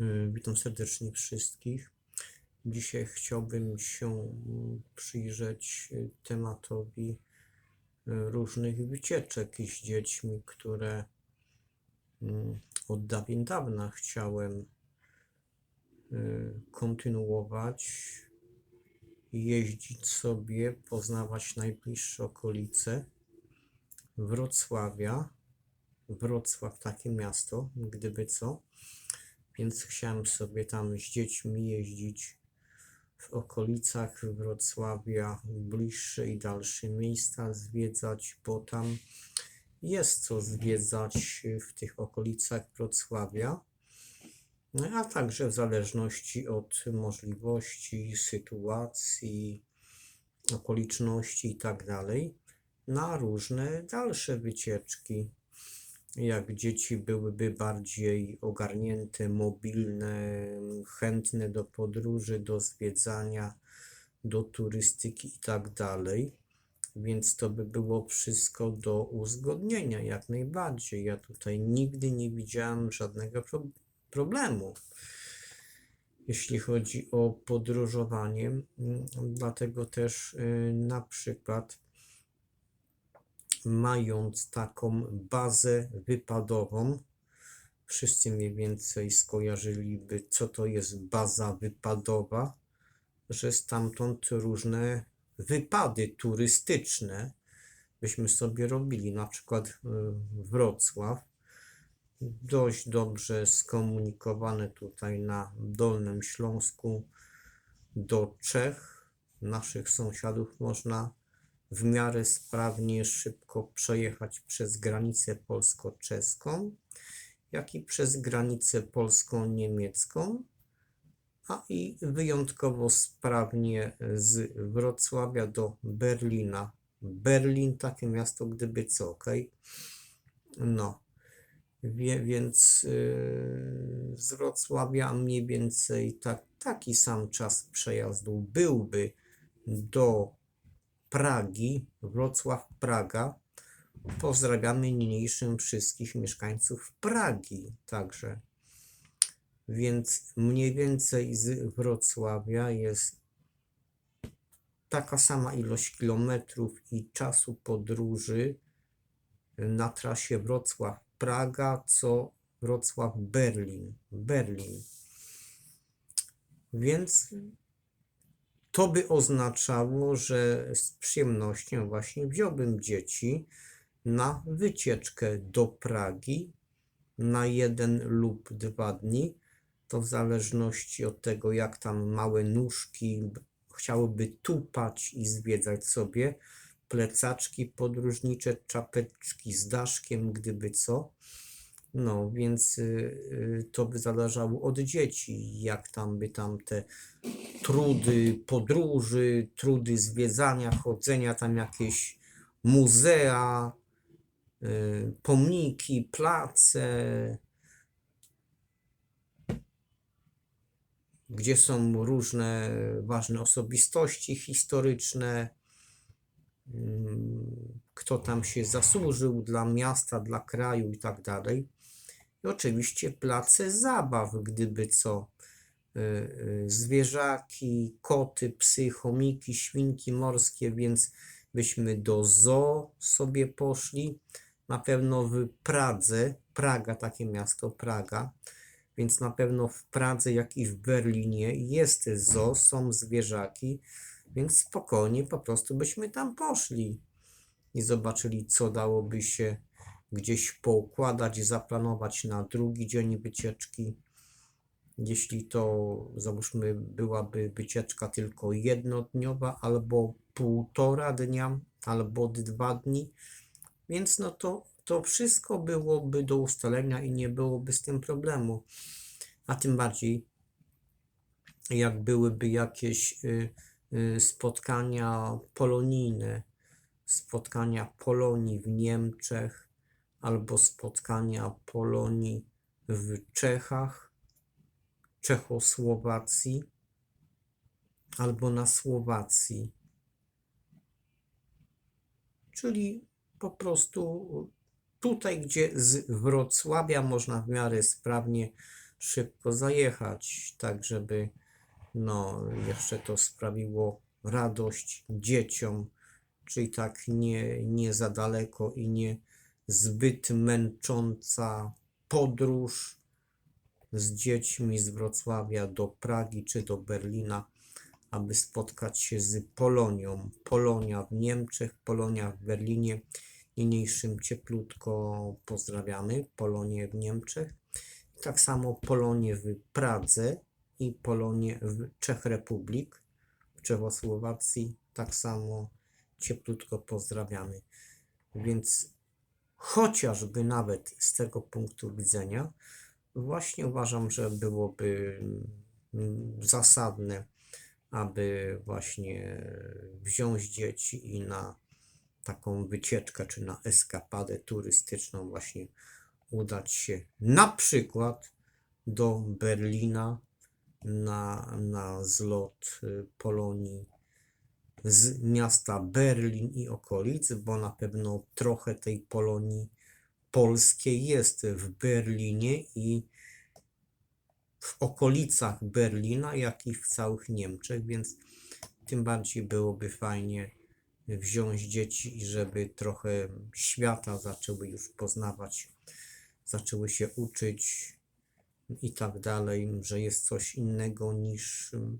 Y, Witam serdecznie wszystkich. Dzisiaj chciałbym się mm, przyjrzeć y, tematowi y, różnych wycieczek z dziećmi, które mm, od dawien dawna chciałem kontynuować, jeździć sobie, poznawać najbliższe okolice Wrocławia. Wrocław, takie miasto, gdyby co. Więc chciałem sobie tam z dziećmi jeździć w okolicach Wrocławia, bliższe i dalsze miejsca zwiedzać, bo tam jest co zwiedzać w tych okolicach Wrocławia. No, a także w zależności od możliwości, sytuacji, okoliczności i tak na różne dalsze wycieczki jak dzieci byłyby bardziej ogarnięte, mobilne, chętne do podróży, do zwiedzania, do turystyki i tak dalej. Więc to by było wszystko do uzgodnienia, jak najbardziej. Ja tutaj nigdy nie widziałem żadnego pro problemu, jeśli chodzi o podróżowanie. Dlatego też y, na przykład mając taką bazę wypadową, wszyscy mniej więcej skojarzyliby, co to jest baza wypadowa, że stamtąd różne wypady turystyczne byśmy sobie robili, na przykład y, Wrocław, dość dobrze skomunikowane tutaj na Dolnym Śląsku. Do Czech, naszych sąsiadów można w miarę sprawnie, szybko przejechać przez granicę polsko-czeską, jak i przez granicę polsko-niemiecką, a i wyjątkowo sprawnie z Wrocławia do Berlina. Berlin, takie miasto, gdyby co, ok? No, Wie, więc yy, z Wrocławia mniej więcej tak, taki sam czas przejazdu byłby do Pragi, Wrocław, Praga. Pozdrawiamy niniejszym wszystkich mieszkańców Pragi także. Więc mniej więcej z Wrocławia jest taka sama ilość kilometrów i czasu podróży na trasie Wrocław-Praga, co Wrocław-Berlin. Berlin. Więc to by oznaczało, że z przyjemnością właśnie wziąłbym dzieci na wycieczkę do Pragi na jeden lub dwa dni. To w zależności od tego, jak tam małe nóżki chciałyby tupać i zwiedzać sobie plecaczki podróżnicze, czapeczki z daszkiem, gdyby co. No, więc y, y, to by zależało od dzieci, jak tam by tam te trudy podróży, trudy zwiedzania, chodzenia, tam jakieś muzea, y, pomniki, place, gdzie są różne ważne osobistości historyczne, mm, kto tam się zasłużył dla miasta, dla kraju i tak dalej. Oczywiście place zabaw, gdyby co. Y, y, Zwierzaki, koty, psy, chomiki, świnki morskie, więc byśmy do zoo sobie poszli. Na pewno w Pradze, Praga, takie miasto, Praga, więc na pewno w Pradze, jak i w Berlinie jest zoo, są zwierzaki, więc spokojnie po prostu byśmy tam poszli i zobaczyli, co dałoby się gdzieś poukładać, zaplanować na drugi dzień wycieczki. Jeśli to, załóżmy, byłaby wycieczka tylko jednodniowa, albo półtora dnia, albo dwa dni, więc no to, to wszystko byłoby do ustalenia i nie byłoby z tym problemu. A tym bardziej, jak byłyby jakieś y, y, spotkania polonijne, spotkania Polonii w Niemczech, albo spotkania Polonii w Czechach, Czechosłowacji, albo na Słowacji. Czyli po prostu tutaj, gdzie z Wrocławia można w miarę sprawnie szybko zajechać, tak żeby no, jeszcze to sprawiło radość dzieciom, czyli tak nie, nie za daleko i nie zbyt męcząca podróż z dziećmi z Wrocławia do Pragi czy do Berlina, aby spotkać się z Polonią. Polonia w Niemczech, Polonia w Berlinie. Niniejszym cieplutko pozdrawiamy Polonię w Niemczech. Tak samo Polonię w Pradze i Polonię w Czech Republik, w Czechosłowacji. Tak samo cieplutko pozdrawiamy. Więc chociażby nawet z tego punktu widzenia, właśnie uważam, że byłoby mm, zasadne, aby właśnie wziąć dzieci i na taką wycieczkę czy na eskapadę turystyczną właśnie udać się na przykład do Berlina na, na zlot y, Polonii z miasta Berlin i okolic, bo na pewno trochę tej Polonii polskiej jest w Berlinie i w okolicach Berlina, jak i w całych Niemczech, więc tym bardziej byłoby fajnie wziąć dzieci i żeby trochę świata zaczęły już poznawać, zaczęły się uczyć i tak dalej, że jest coś innego niż mm,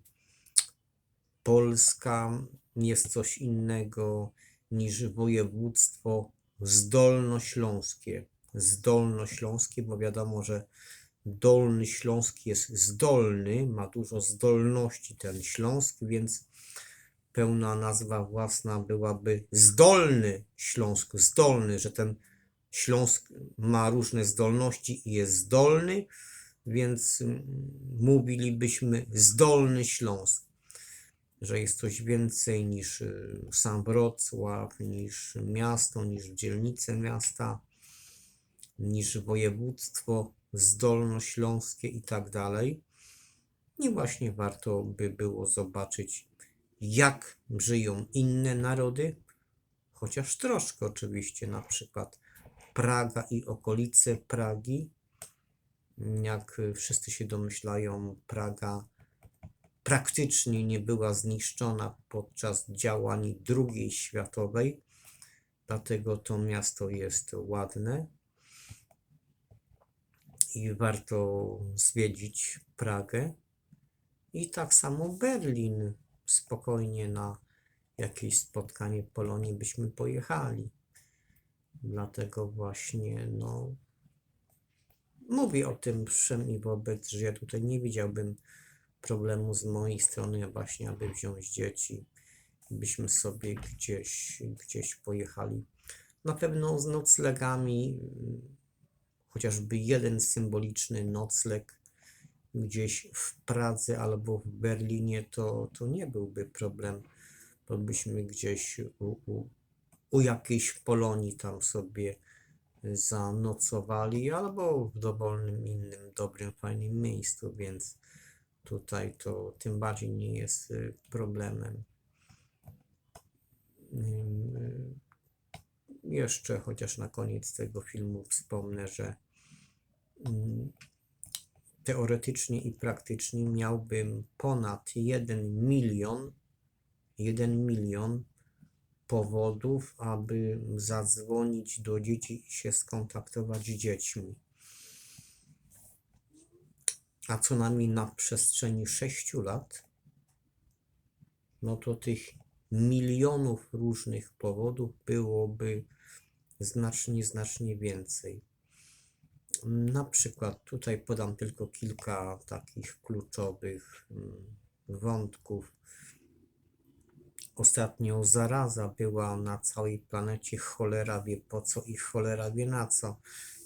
Polska, jest coś innego niż województwo zdolnośląskie. Zdolnośląskie, bo wiadomo, że Dolny Śląsk jest zdolny, ma dużo zdolności ten Śląsk, więc pełna nazwa własna byłaby Zdolny Śląsk. Zdolny, że ten Śląsk ma różne zdolności i jest zdolny, więc mówilibyśmy Zdolny Śląsk, że jest coś więcej niż y, sam Wrocław, niż miasto, niż dzielnice miasta, niż województwo zdolnośląskie i tak dalej. I właśnie warto by było zobaczyć, jak żyją inne narody, chociaż troszkę oczywiście, na przykład Praga i okolice Pragi. Jak wszyscy się domyślają, Praga praktycznie nie była zniszczona podczas działań II światowej, dlatego to miasto jest ładne i warto zwiedzić Pragę. I tak samo Berlin. Spokojnie na jakieś spotkanie Polonii byśmy pojechali. Dlatego właśnie, no, mówię o tym wszem i wobec, że ja tutaj nie widziałbym problemu z mojej strony właśnie, aby wziąć dzieci, byśmy sobie gdzieś, gdzieś pojechali. Na pewno z noclegami chociażby jeden symboliczny nocleg gdzieś w Pradze albo w Berlinie, to, to nie byłby problem, bo byśmy gdzieś u, u, u jakiejś Polonii tam sobie zanocowali, albo w dowolnym innym, dobrym, fajnym miejscu, więc tutaj to tym bardziej nie jest y, problemem. Jeszcze chociaż na koniec tego filmu wspomnę, że mm, teoretycznie i praktycznie miałbym ponad 1 milion, 1 milion powodów, aby zadzwonić do dzieci i się skontaktować z dziećmi. A co najmniej na przestrzeni 6 lat, no to tych milionów różnych powodów byłoby znacznie, znacznie więcej. Na przykład tutaj podam tylko kilka takich kluczowych mm, wątków. Ostatnio zaraza była na całej planecie, cholera wie po co i cholera wie na co.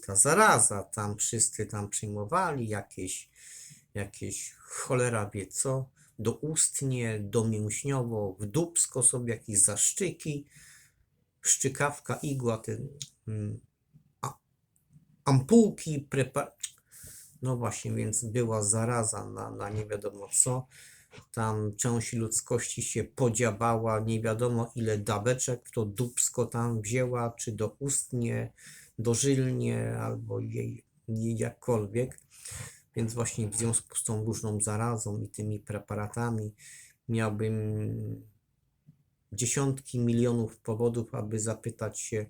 Ta zaraza, tam wszyscy tam przyjmowali jakieś, jakieś cholera wie co, doustnie, domięśniowo, w dubsko sobie jakieś zaszczyki, szczykawka, igła, ten, mm, a, ampułki, prepar... No właśnie, więc była zaraza na, na nie wiadomo co. Tam część ludzkości się podziabała, nie wiadomo ile daweczek to dubsko tam wzięła, czy doustnie, dożylnie, albo jej, jej jakkolwiek. Więc właśnie w związku z tą różną zarazą i tymi preparatami miałbym dziesiątki milionów powodów, aby zapytać się,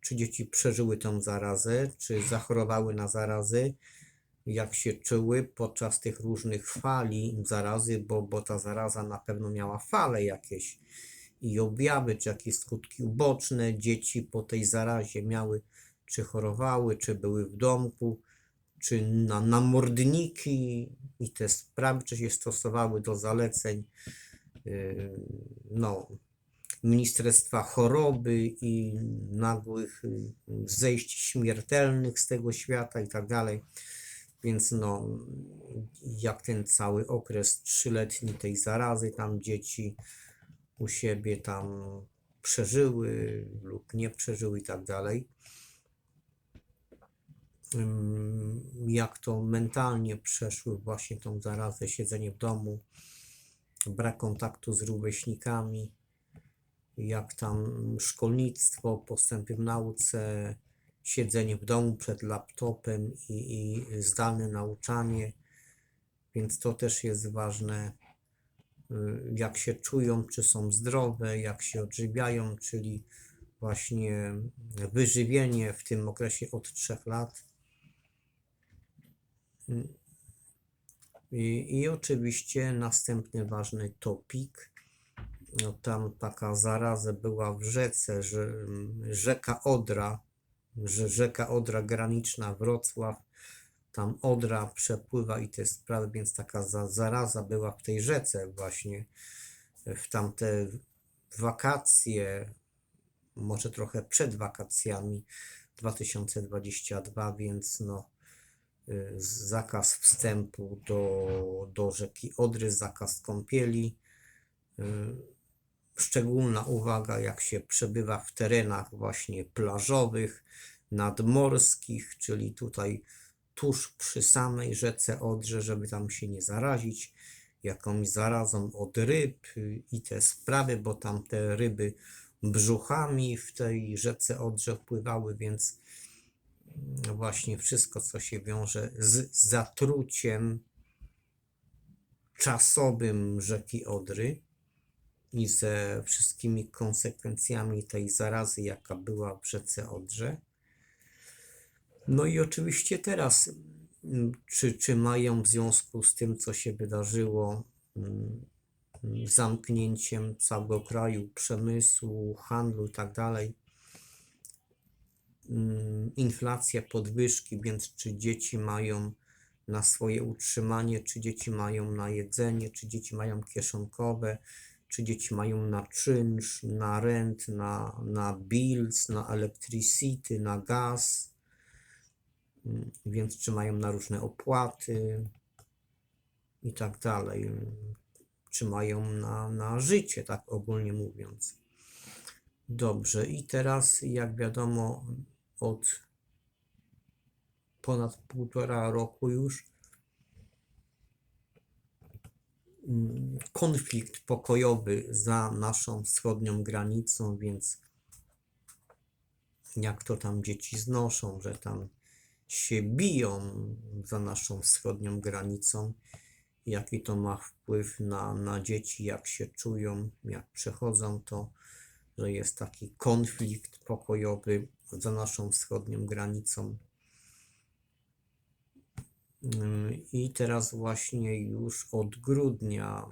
czy dzieci przeżyły tę zarazę, czy zachorowały na zarazę, jak się czuły podczas tych różnych fali zarazy, bo, bo ta zaraza na pewno miała fale jakieś i objawy, czy jakieś skutki uboczne dzieci po tej zarazie miały, czy chorowały, czy były w domku, czy na, na mordniki i te sprawy, czy się stosowały do zaleceń yy, no, Ministerstwa Choroby i nagłych y, zejść śmiertelnych z tego świata i tak dalej. Więc no, jak ten cały okres trzyletni tej zarazy, tam dzieci u siebie tam przeżyły lub nie przeżyły i tak dalej. Jak to mentalnie przeszły właśnie tą zarazę, siedzenie w domu, brak kontaktu z rówieśnikami, jak tam szkolnictwo, postępy w nauce, siedzenie w domu przed laptopem i, i zdalne nauczanie, więc to też jest ważne, y, jak się czują, czy są zdrowe, jak się odżywiają, czyli właśnie wyżywienie w tym okresie od 3 lat. I, I oczywiście następny ważny topik, no tam taka zaraza była w rzece, że rzeka Odra, rzeka Odra graniczna Wrocław, tam Odra przepływa i te sprawy, więc taka za, zaraza była w tej rzece właśnie w tamte wakacje, może trochę przed wakacjami 2022, więc no y, zakaz wstępu do, do rzeki Odry, zakaz kąpieli. Szczególna uwaga, jak się przebywa w terenach właśnie plażowych, nadmorskich, czyli tutaj tuż przy samej rzece Odrze, żeby tam się nie zarazić jakąś zarazą od ryb i te sprawy, bo tam te ryby brzuchami w tej rzece Odrze pływały, więc właśnie wszystko, co się wiąże z zatruciem czasowym rzeki Odry i ze wszystkimi konsekwencjami tej zarazy, jaka była w rzece Odrze. No i oczywiście teraz, mm, czy, czy mają w związku z tym, co się wydarzyło, mm, zamknięciem całego kraju, przemysłu, handlu i tak mm, inflacja, podwyżki, więc czy dzieci mają na swoje utrzymanie, czy dzieci mają na jedzenie, czy dzieci mają kieszonkowe, czy dzieci mają na czynsz, na rent, na, na bills, na electricity, na gaz, Mm, więc czy mają na różne opłaty i tak dalej, czy mają na, na życie, tak ogólnie mówiąc. Dobrze, i teraz, jak wiadomo, od ponad półtora roku już mm, konflikt pokojowy za naszą wschodnią granicą, więc jak to tam dzieci znoszą, że tam się biją za naszą wschodnią granicą, jaki to ma wpływ na, na dzieci, jak się czują, jak przechodzą to, że jest taki konflikt pokojowy za naszą wschodnią granicą. I teraz właśnie już od grudnia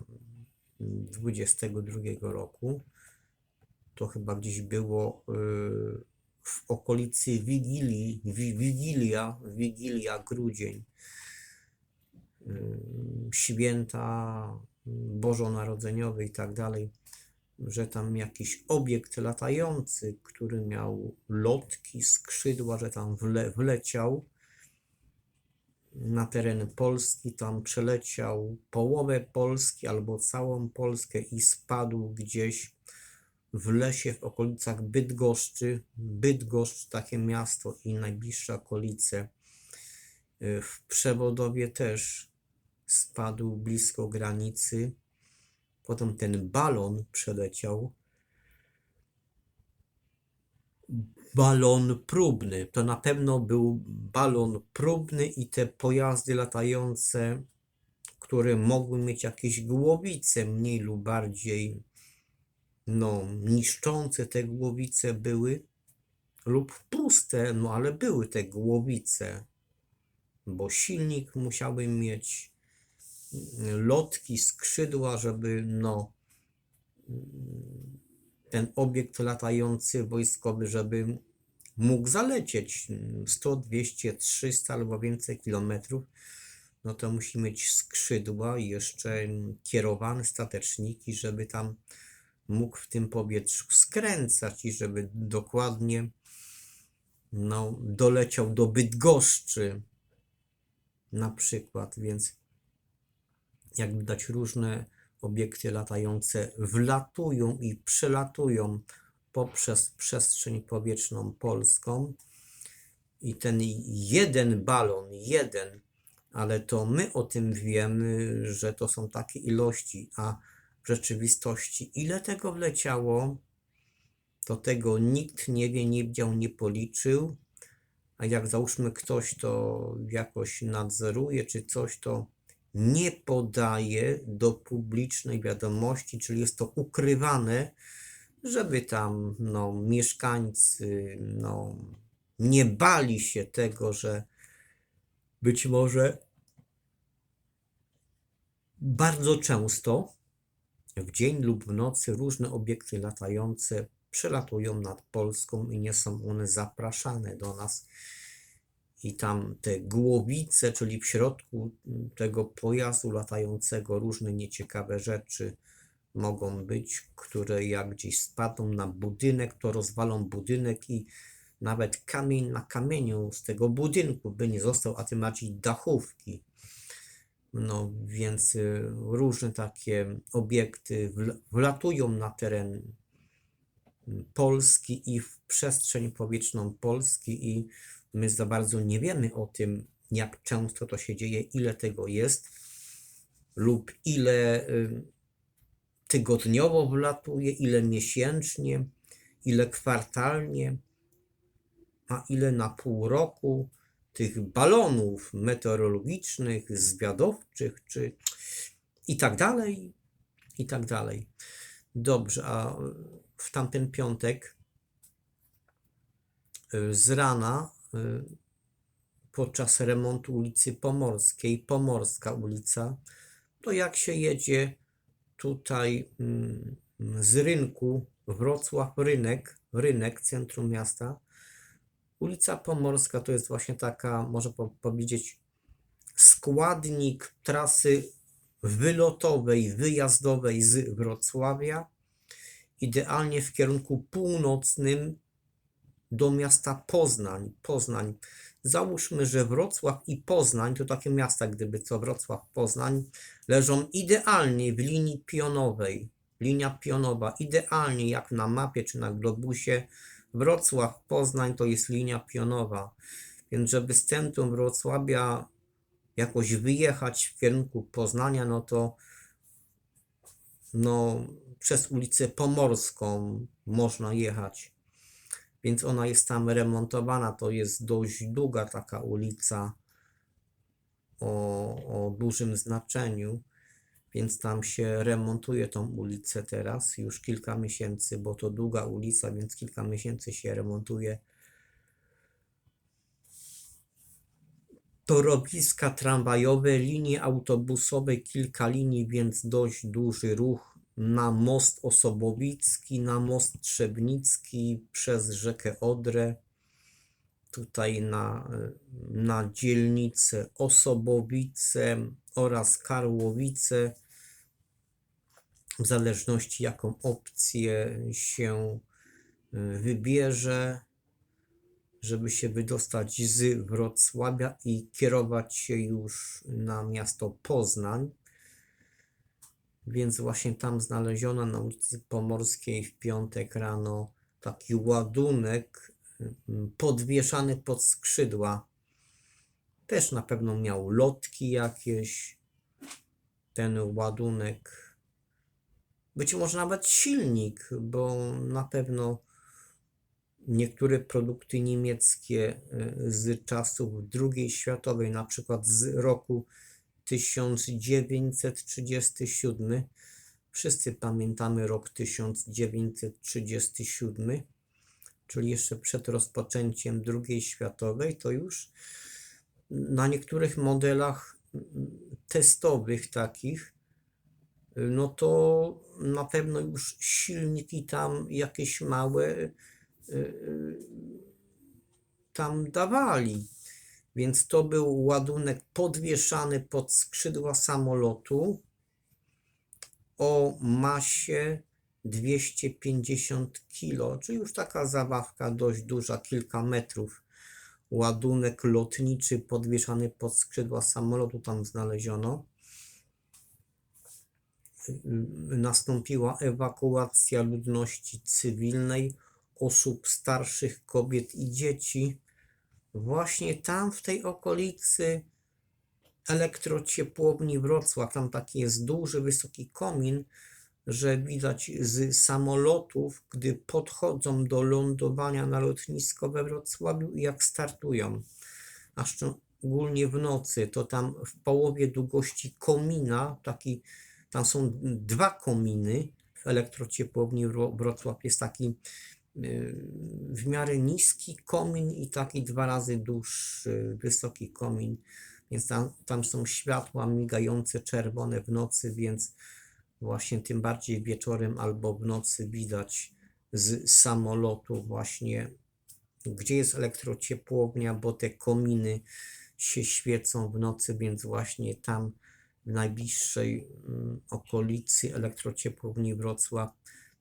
2022 roku, to chyba gdzieś było yy, w okolicy Wigilii, Wi- Wigilia, Wigilia, grudzień, ym, święta bożonarodzeniowe i tak dalej, że tam jakiś obiekt latający, który miał lotki, skrzydła, że tam wle, wleciał na teren Polski, tam przeleciał połowę Polski albo całą Polskę i spadł gdzieś w lesie w okolicach Bydgoszczy. Bydgoszcz, takie miasto i najbliższe okolice. Y, W Przewodowie też spadł blisko granicy. Potem ten balon przeleciał balon próbny. To na pewno był balon próbny i te pojazdy latające, które mogły mieć jakieś głowice mniej lub bardziej no, niszczące te głowice były lub puste, no ale były te głowice, bo silnik musiałby mieć mm, lotki, skrzydła, żeby no ten obiekt latający wojskowy, żeby mógł zalecieć 100, 200, 300 albo więcej kilometrów, no to musi mieć skrzydła i jeszcze kierowane stateczniki, żeby tam mógł w tym powietrzu skręcać i żeby dokładnie no, doleciał do Bydgoszczy na przykład, więc jak widać różne obiekty latające wlatują i przelatują poprzez przestrzeń powietrzną polską i ten jeden balon, jeden, ale to my o tym wiemy, że to są takie ilości, a w rzeczywistości ile tego wleciało, to tego nikt nie wie, nie widział, nie policzył. A jak załóżmy ktoś to jakoś nadzoruje czy coś, to nie podaje do publicznej wiadomości, czyli jest to ukrywane, żeby tam no, mieszkańcy no, nie bali się tego, że być może bardzo często w dzień lub w nocy różne obiekty latające przelatują nad Polską i nie są one zapraszane do nas. I tam te głowice, czyli w środku tego pojazdu latającego różne nieciekawe rzeczy mogą być, które jak gdzieś spadną na budynek, to rozwalą budynek i nawet kamień na kamieniu z tego budynku by nie został, a tym bardziej dachówki. No więc y, różne takie obiekty wl- wlatują na teren Polski i w przestrzeń powietrzną Polski i my za bardzo nie wiemy o tym, jak często to się dzieje, ile tego jest lub ile tygodniowo wlatuje, ile miesięcznie, ile kwartalnie, a ile na pół roku tych balonów meteorologicznych, zwiadowczych, czy i tak dalej, i tak dalej. Dobrze, a w tamten piątek y, z rana podczas remontu ulicy Pomorskiej, Pomorska ulica, to jak się jedzie tutaj mm, z rynku Wrocław Rynek, rynek, centrum miasta, ulica Pomorska to jest właśnie taka, po- powiedzieć, składnik trasy wylotowej, wyjazdowej z Wrocławia idealnie w kierunku północnym do miasta Poznań. Poznań. Załóżmy, że Wrocław i Poznań to takie miasta, gdyby co Wrocław, Poznań, leżą idealnie w linii pionowej. Linia pionowa, idealnie jak na mapie czy na globusie. Wrocław, Poznań to jest linia pionowa. Więc żeby z centrum Wrocławia jakoś wyjechać w kierunku Poznania, no to no, przez ulicę Pomorską można jechać. Więc ona jest tam remontowana. To jest dość długa taka ulica o, o dużym znaczeniu. Więc tam się remontuje tą ulicę teraz już kilka miesięcy, bo to długa ulica, więc kilka miesięcy się remontuje. Torowiska tramwajowe, linie autobusowe, kilka linii, więc dość duży ruch na most Osobowicki, na most Trzebnicki, przez rzekę Odrę, tutaj na, na dzielnicę Osobowice oraz Karłowice, w zależności jaką opcję się y, wybierze, żeby się wydostać z Wrocławia i kierować się już na miasto Poznań. Więc właśnie tam znaleziono na ulicy Pomorskiej w piątek rano taki ładunek mm, podwieszany pod skrzydła. Też na pewno miał lotki jakieś. Ten ładunek. Być może nawet silnik, bo na pewno niektóre produkty niemieckie y, z czasów II światowej, na przykład z roku 1937. Wszyscy pamiętamy rok 1937, czyli jeszcze przed rozpoczęciem II światowej, to już na niektórych modelach testowych takich, no to na pewno już silniki tam jakieś małe y, y, tam dawali. Więc to był ładunek podwieszany pod skrzydła samolotu o masie 250 kg, czyli już taka zabawka dość duża, kilka metrów. Ładunek lotniczy podwieszany pod skrzydła samolotu tam znaleziono. Nastąpiła ewakuacja ludności cywilnej, osób starszych, kobiet i dzieci właśnie tam w tej okolicy elektrociepłowni Wrocław, tam taki jest duży, wysoki komin, że widać z samolotów, gdy podchodzą do lądowania na lotnisko we Wrocławiu i jak startują, a szczególnie w nocy, to tam w połowie długości komina, taki, tam są dwa kominy, w elektrociepłowni Wro- Wrocław. Jest taki w miarę niski komin i taki dwa razy dłuższy, wysoki komin, więc tam, tam są światła migające czerwone w nocy, więc właśnie tym bardziej wieczorem albo w nocy widać z samolotu właśnie, gdzie jest elektrociepłownia, bo te kominy się świecą w nocy, więc właśnie tam w najbliższej mm, okolicy elektrociepłowni Wrocław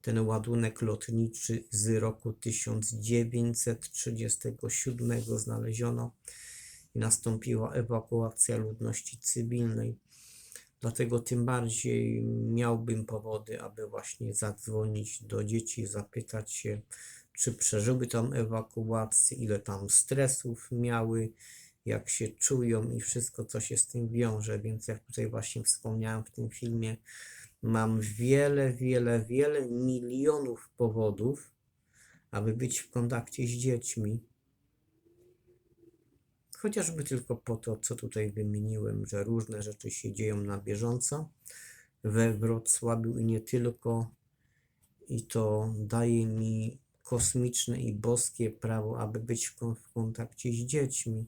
ten ładunek lotniczy z roku 1937 znaleziono i nastąpiła ewakuacja ludności cywilnej. Dlatego tym bardziej miałbym powody, aby właśnie zadzwonić do dzieci, zapytać się, czy przeżyły tam ewakuację, ile tam stresów miały, jak się czują i wszystko, co się z tym wiąże. Więc jak tutaj właśnie wspomniałem w tym filmie, Mam wiele, wiele, wiele milionów powodów, aby być w kontakcie z dziećmi. Chociażby tylko po to, co tutaj wymieniłem, że różne rzeczy się dzieją na bieżąco we Wrocławiu i nie tylko. I to daje mi kosmiczne i boskie prawo, aby być w, kon- w kontakcie z dziećmi,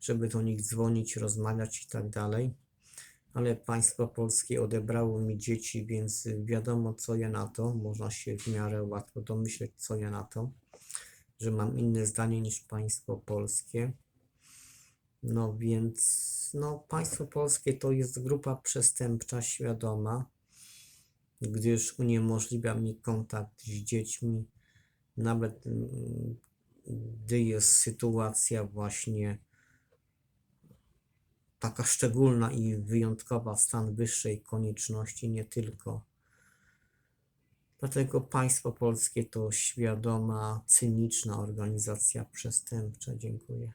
żeby do nich dzwonić, rozmawiać i tak dalej ale państwo polskie odebrało mi dzieci, więc wiadomo, co ja na to. Można się w miarę łatwo domyśleć, co ja na to, że mam inne zdanie niż państwo polskie. No więc, no, państwo polskie to jest grupa przestępcza świadoma, gdyż uniemożliwia mi kontakt z dziećmi, nawet mm, gdy jest sytuacja właśnie taka szczególna i wyjątkowa stan wyższej konieczności, nie tylko. Dlatego państwo polskie to świadoma, cyniczna organizacja przestępcza. Dziękuję.